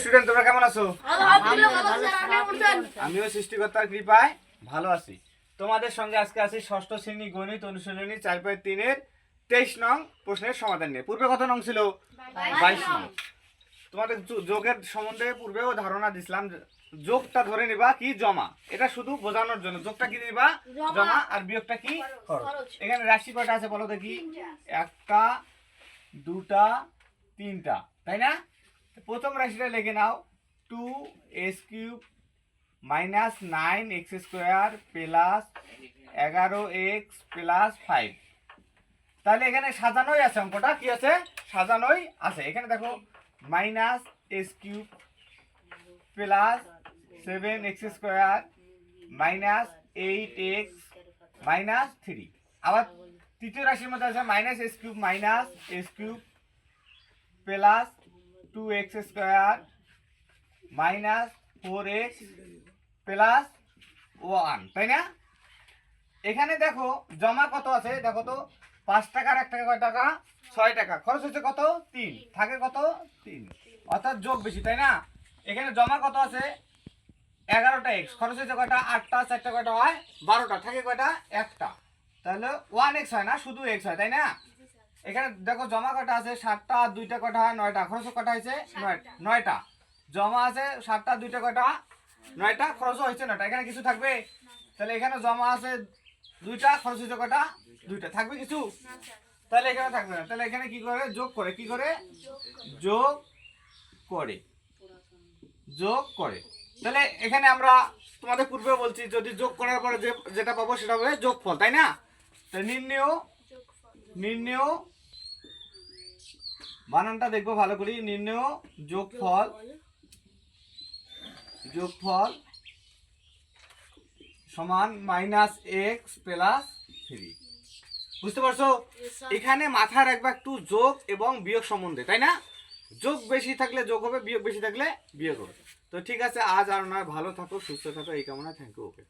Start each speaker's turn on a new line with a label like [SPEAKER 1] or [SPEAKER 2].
[SPEAKER 1] Student তোমরা কেমন আছো?
[SPEAKER 2] আলহামদুলিল্লাহ ভালো আছি। আর আপনি কেমন আছেন?
[SPEAKER 1] আমিও সৃষ্টিকর্তার কৃপায় ভালো আছি। তোমাদের সঙ্গে আজকে আছি ষষ্ঠ শ্রেণি গণিত অনুশীলনী চার পয়েন্ট তিনের তেইশ নং প্রশ্নের সমাধান নিয়ে। পূর্বে কত নং ছিল? বাইশ নং। তোমাদের যোগের সম্বন্ধে পূর্বেও ধারণা দিছিলাম যোগটা ধরে নিবা কি জমা। এটা শুধু বোঝানোর জন্য। যোগটা কি নিবা
[SPEAKER 2] জমা।
[SPEAKER 1] আর বিয়োগটা কি? খরচ।
[SPEAKER 2] খরচ।
[SPEAKER 1] এখানে রাশি কয়টা আছে বলো দেখি। একটা দুটা তিনটা। তাই না? প্রথম রাশিটা লিখে নাও। Two S cube minus nine X square plus এগারো এক্স প্লাস ফাইভ তাহলে এখানে সাজানোই আছে অঙ্কটা। কি আছে? সাজানোই আছে। এখানে দেখো minus S cube plus seven X square minus eight X minus three আবার তৃতীয় রাশির মধ্যে আছে minus S cube minus S cube plus two X square minus four X plus one তাই না? এখানে দেখো জমা কত আছে? দেখো তো, পাঁচ টাকার এক টাকা কয় টাকা? ছয় টাকা। খরচ হচ্ছে কত? তিন। থাকে কত? তিন। অর্থাৎ যোগ বেশি, তাই না? এখানে জমা কত আছে? এগারোটা এক্স খরচ হয়েছে কয়টা? আটটা, চারটা, কয়টা হয়? বারোটা। থাকে কয়টা? একটা। তাহলে ওয়ান এক্স হয় না? শুধু এক্স হয়, তাই না? এখানে দেখো জমা কয়টা আছে? সাতটা আর দুইটা হয় নয়টা। খরচ কয়টা হয়েছে? নয় নয়টা। জমা আছে সাতটা দুইটা কয়টা নয়টা। খরচও হয়েছে নয়টা। এখানে কিছু থাকবে? তাহলে এখানে জমা আছে দুইটা খরচ হয়েছে কয়টা দুইটা। থাকবে কিছু? তাহলে এখানে থাকবে না। তাহলে এখানে কি করে যোগ করে। কি করে? যোগ করে। যোগ করে। তাহলে এখানে আমরা তোমাদের পূর্বে বলছি যদি যোগ করার পরে যে যেটা পাবো সেটা হবে যোগফল তাই না? তাই নির্ণয় নির্ণয় বানানটা দেখব ভালো করে নির্ণয় যোগফল যোগফল সমান মাইনাস এক্স প্লাস থ্রি বুঝতে পারছ? এখানে মাথায় রাখবা একটু যোগ এবং বিয়োগ সম্বন্ধে তাই না? যোগ বেশি থাকলে যোগ হবে বিয়োগ বেশি থাকলে বিয়োগ হবে। তো ঠিক আছে আজ আর নয় ভালো থাকো সুস্থ থাকো এই কামনা থ্যাংক ইউ ওকে